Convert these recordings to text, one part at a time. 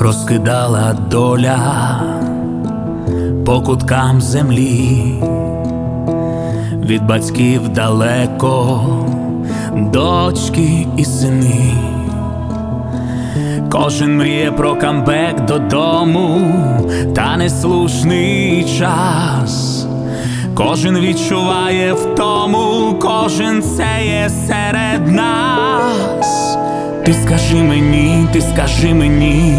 розкидала доля по куткам землі, від батьків далеко, дочки і сини. Кожен мріє про камбек додому, та неслушний час. Кожен відчуває втому, кожен це є серед нас. Ти скажи мені, ти скажи мені,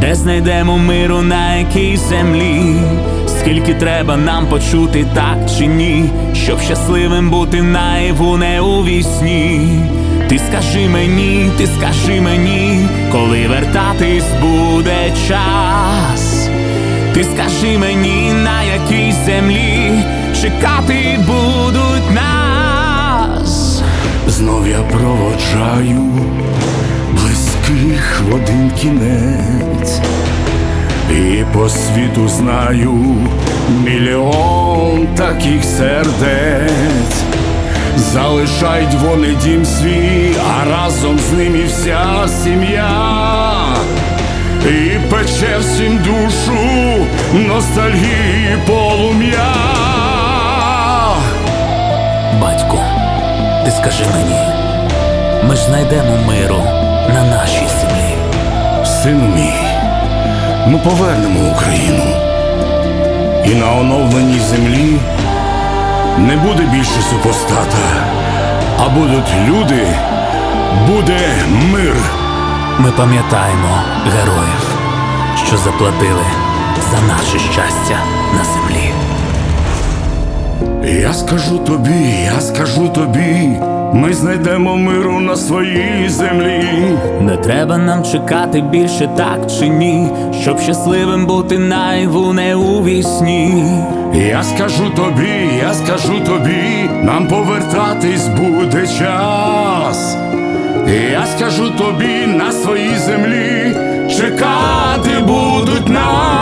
де знайдемо миру на якій землі, скільки треба нам почути так чи ні, щоб щасливим бути наяву не у вісні. Ти скажи мені, ти скажи мені, коли вертатись буде час. Ти скажи мені, на якій землі чекати нас. Знов я проводжаю близьких в один кінець, і по світу знаю мільйон таких сердець. Залишають вони дім свій, а разом з ним і вся сім'я. І пече всім душу ностальгії полум'я. Скажи мені, ми ж знайдемо миру на нашій землі. Сину мій, ми повернемо Україну. І на оновленій землі не буде більше супостата, а будуть люди, буде мир. Ми пам'ятаємо героїв, що заплатили за наше щастя на землі. Я скажу тобі, я скажу тобі, ми знайдемо миру на своїй землі. Не треба нам чекати більше так чи ні, щоб щасливим бути наяву не у вісні. Я скажу тобі, я скажу тобі, нам повертатись буде час. Я скажу тобі на своїй землі чекати будуть нас.